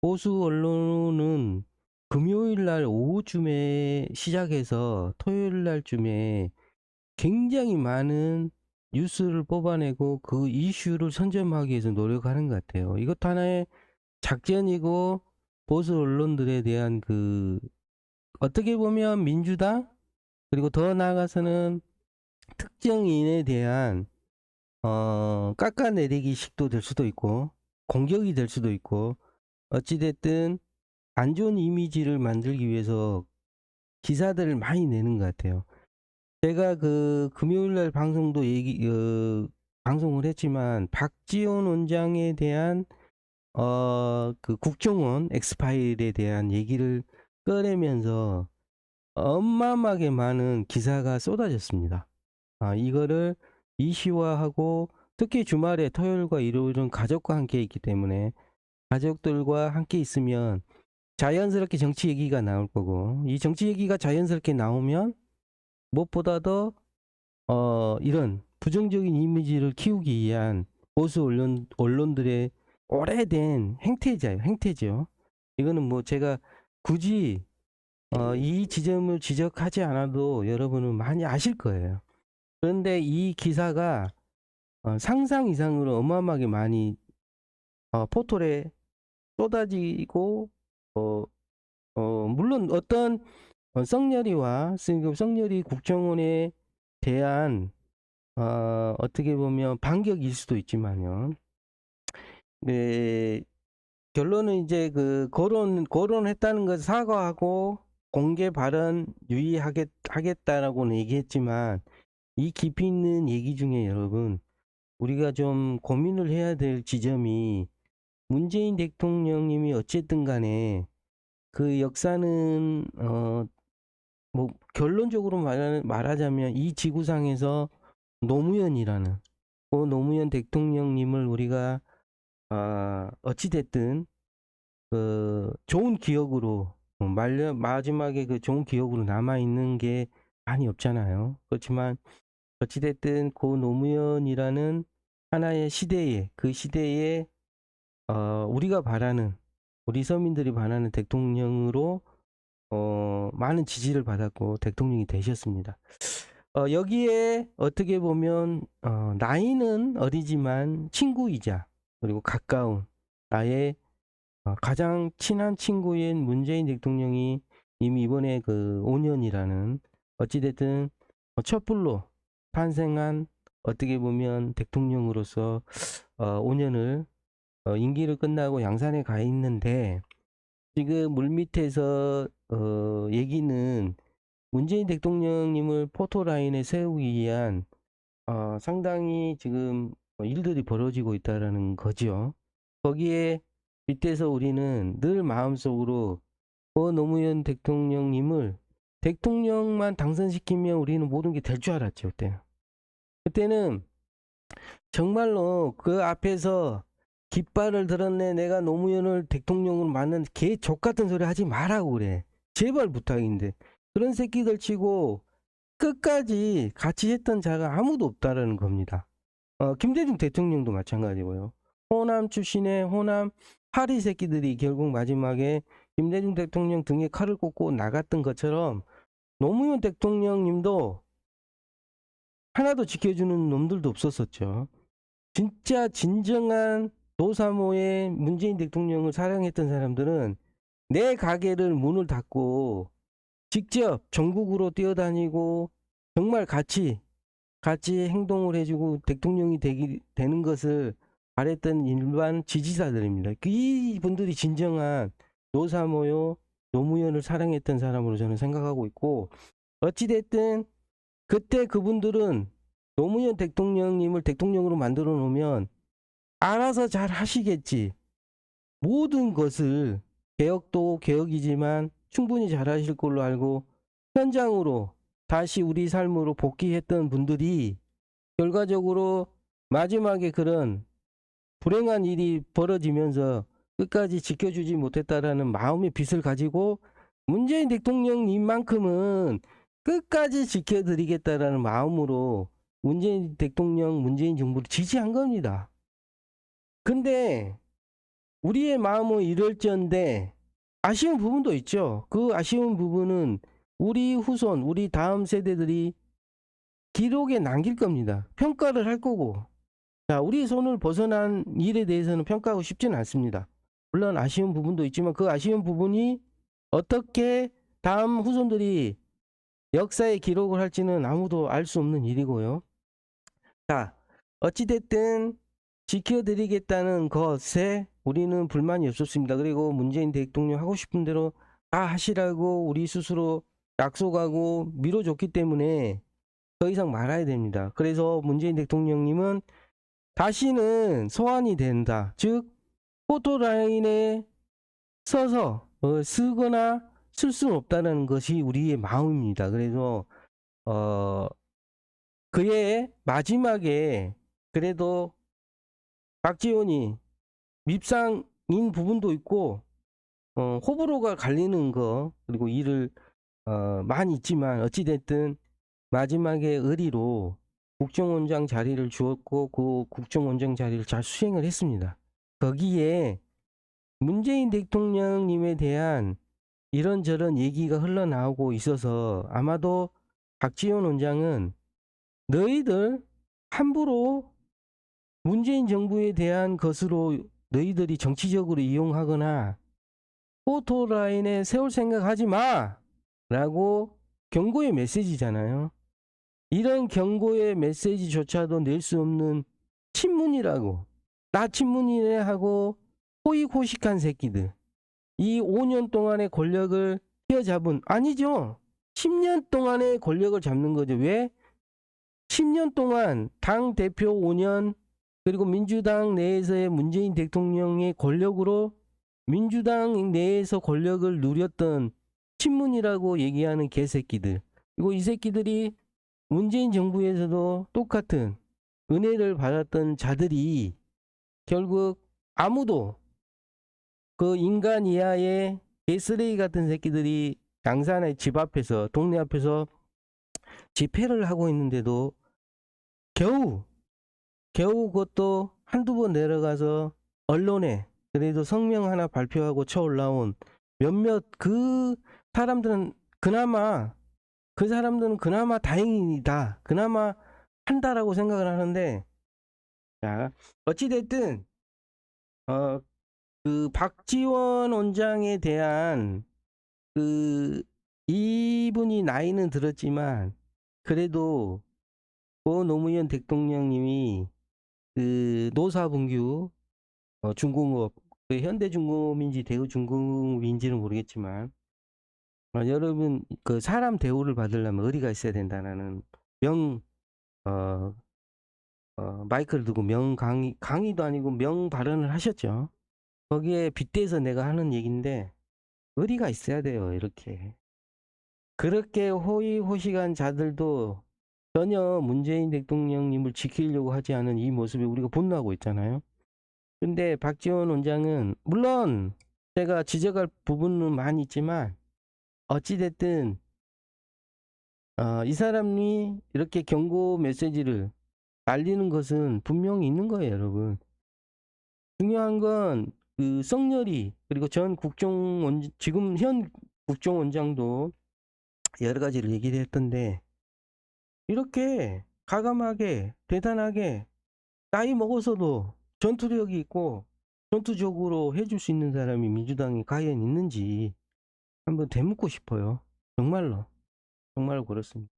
보수 언론은 금요일 날 오후쯤에 시작해서 토요일 날쯤에 굉장히 많은 뉴스를 뽑아내고 그 이슈를 선점하기 위해서 노력하는 것 같아요. 이것 하나의 작전이고 보수 언론들에 대한 그 어떻게 보면 민주당 그리고 더 나아가서는 특정인에 대한 어 깎아내리기 식도 될 수도 있고 공격이 될 수도 있고 어찌됐든 안 좋은 이미지를 만들기 위해서 기사들을 많이 내는 것 같아요. 제가 그 금요일 날 방송도 얘기 어, 방송을 했지만 박지원 원장에 대한 어 그 국정원 엑스파일에 대한 얘기를 꺼내면서 어마어마하게 많은 기사가 쏟아졌습니다. 아, 이거를 이슈화하고 특히 주말에 토요일과 일요일은 가족과 함께 있기 때문에 가족들과 함께 있으면 자연스럽게 정치 얘기가 나올 거고 이 정치 얘기가 자연스럽게 나오면 무엇보다도 어 이런 부정적인 이미지를 키우기 위한 보수 언론 언론들의 오래된 행태자요 행태죠. 이거는 뭐 제가 굳이 어, 이 지점을 지적하지 않아도 여러분은 많이 아실 거예요. 그런데 이 기사가 어, 상상 이상으로 어마어마하게 많이 어, 포털에 쏟아지고 어, 어, 물론 어떤 어, 그 썩녀리 국정원에 대한 어, 어떻게 보면 반격일 수도 있지만요. 네, 결론은 이제 그 거론 거론했다는 것을 사과하고 공개 발언 유의하겠 하겠다라고는 얘기했지만 이 깊이 있는 얘기 중에 여러분 우리가 좀 고민을 해야 될 지점이 문재인 대통령님이 어쨌든 간에 그 역사는 어 뭐 결론적으로 말, 말하자면 이 지구상에서 노무현이라는 그 노무현 대통령님을 우리가 아 어찌 됐든 그 좋은 기억으로 어, 말려 마지막에 그 좋은 기억으로 남아 있는 게 많이 없잖아요. 그렇지만 어찌 됐든 고 노무현이라는 하나의 시대에 그 시대에 어, 우리가 바라는 우리 서민들이 바라는 대통령으로 어, 많은 지지를 받았고 대통령이 되셨습니다. 어, 여기에 어떻게 보면 어, 나이는 어리지만 친구이자 그리고 가까운 나의 어, 가장 친한 친구인 문재인 대통령이 이미 이번에 그 5년이라는 어찌됐든 어, 촛불로 탄생한 어떻게 보면 대통령으로서 어, 5년을 어, 임기를 끝나고 양산에 가 있는데 지금 물밑에서 어, 얘기는 문재인 대통령님을 포토라인에 세우기 위한 어, 상당히 지금 일들이 벌어지고 있다라는 거죠. 거기에 빗대서 우리는 늘 마음속으로 어, 노무현 대통령님을 대통령만 당선시키면 우리는 모든 게 될 줄 알았죠 그때는. 그때는 정말로 그 앞에서 깃발을 들었네. 내가 노무현을 대통령으로 만든 개 족 같은 소리 하지 말라고 그래. 제발 부탁인데. 그런 새끼들 치고 끝까지 같이 했던 자가 아무도 없다라는 겁니다. 어, 김대중 대통령도 마찬가지고요. 호남 출신의 호남 파리 새끼들이 결국 마지막에 김대중 대통령 등에 칼을 꽂고 나갔던 것처럼 노무현 대통령님도 하나도 지켜주는 놈들도 없었었죠. 진짜 진정한 노사모의 문재인 대통령을 사랑했던 사람들은 내 가게를 문을 닫고 직접 전국으로 뛰어다니고 정말 같이 같이 행동을 해주고 대통령이 되기 되는 것을 바랬던 일반 지지자들입니다. 그 이분들이 진정한 노사모요 노무현을 사랑했던 사람으로 저는 생각하고 있고 어찌됐든 그때 그분들은 노무현 대통령님을 대통령으로 만들어 놓으면 알아서 잘 하시겠지. 모든 것을 개혁도 개혁이지만 충분히 잘 하실 걸로 알고 현장으로 다시 우리 삶으로 복귀했던 분들이 결과적으로 마지막에 그런 불행한 일이 벌어지면서 끝까지 지켜주지 못했다라는 마음의 빚을 가지고 문재인 대통령님만큼은 끝까지 지켜드리겠다라는 마음으로 문재인 대통령, 문재인 정부를 지지한 겁니다. 근데 우리의 마음은 이럴지언데 아쉬운 부분도 있죠. 그 아쉬운 부분은 우리 후손, 우리 다음 세대들이 기록에 남길 겁니다. 평가를 할 거고. 자, 우리 손을 벗어난 일에 대해서는 평가하고 싶지는 않습니다. 물론 아쉬운 부분도 있지만 그 아쉬운 부분이 어떻게 다음 후손들이 역사에 기록을 할지는 아무도 알 수 없는 일이고요. 자, 어찌됐든 지켜드리겠다는 것에 우리는 불만이 없었습니다. 그리고 문재인 대통령 하고 싶은 대로 다 하시라고 우리 스스로 약속하고 밀어줬기 때문에 더 이상 말아야 됩니다. 그래서 문재인 대통령님은 다시는 소환이 된다. 즉, 포토라인에 써서 어, 쓰거나 쓸 수는 없다는 것이 우리의 마음입니다. 그래서 어, 그의 마지막에 그래도 박지원이 밉상인 부분도 있고 어, 호불호가 갈리는 거 그리고 일을 어, 많이 있지만 어찌됐든 마지막에 의리로 국정원장 자리를 주었고 그 국정원장 자리를 잘 수행을 했습니다. 거기에 문재인 대통령님에 대한 이런저런 얘기가 흘러나오고 있어서 아마도 박지원 원장은 너희들 함부로 문재인 정부에 대한 것으로 너희들이 정치적으로 이용하거나 포토라인에 세울 생각하지 마! 라고 경고의 메시지잖아요. 이런 경고의 메시지조차도 낼 수 없는 친문이라고 나 친문이네 하고 호의호식한 새끼들 이 5년 동안의 권력을 휘어잡은 아니죠 10년 동안의 권력을 잡는 거죠 왜 10년 동안 당 대표 5년 그리고 민주당 내에서의 문재인 대통령의 권력으로 민주당 내에서 권력을 누렸던 친문이라고 얘기하는 개새끼들. 그리고 이 새끼들이 문재인 정부에서도 똑같은 은혜를 받았던 자들이 결국 아무도 그 인간 이하의 개쓰레기 같은 새끼들이 양산의 집 앞에서 동네 앞에서 집회를 하고 있는데도 겨우 겨우 그것도 한두 번 내려가서 언론에 그래도 성명 하나 발표하고 쳐 올라온 몇몇 그 사람들은 그나마 그 사람들은 그나마 다행이다. 그나마 한다라고 생각을 하는데, 자, 어찌됐든, 어, 그 박지원 원장에 대한 그 이분이 나이는 들었지만, 그래도 고 노무현 대통령님이 그 노사분규 어, 중공업, 그 현대중공업인지 대우중공업인지는 모르겠지만, 어, 여러분 그 사람 대우를 받으려면 의리가 있어야 된다는 명 어, 어, 마이크를 두고 명 강의 강의도 아니고 명 발언을 하셨죠. 거기에 빗대서 내가 하는 얘기인데 의리가 있어야 돼요. 이렇게 그렇게 호의호식한 자들도 전혀 문재인 대통령님을 지키려고 하지 않은 이 모습에 우리가 분노하고 있잖아요. 근데 박지원 원장은 물론 제가 지적할 부분은 많이 있지만 어찌됐든 어, 이 사람이 이렇게 경고 메시지를 날리는 것은 분명히 있는 거예요, 여러분. 중요한 건 그 성렬이 그리고 전 국정원 지금 현 국정원장도 여러 가지를 얘기를 했던데 이렇게 가감하게 대단하게 나이 먹어서도 전투력이 있고 전투적으로 해줄 수 있는 사람이 민주당에 과연 있는지 한번 되묻고 싶어요. 정말로. 정말로 그렇습니다.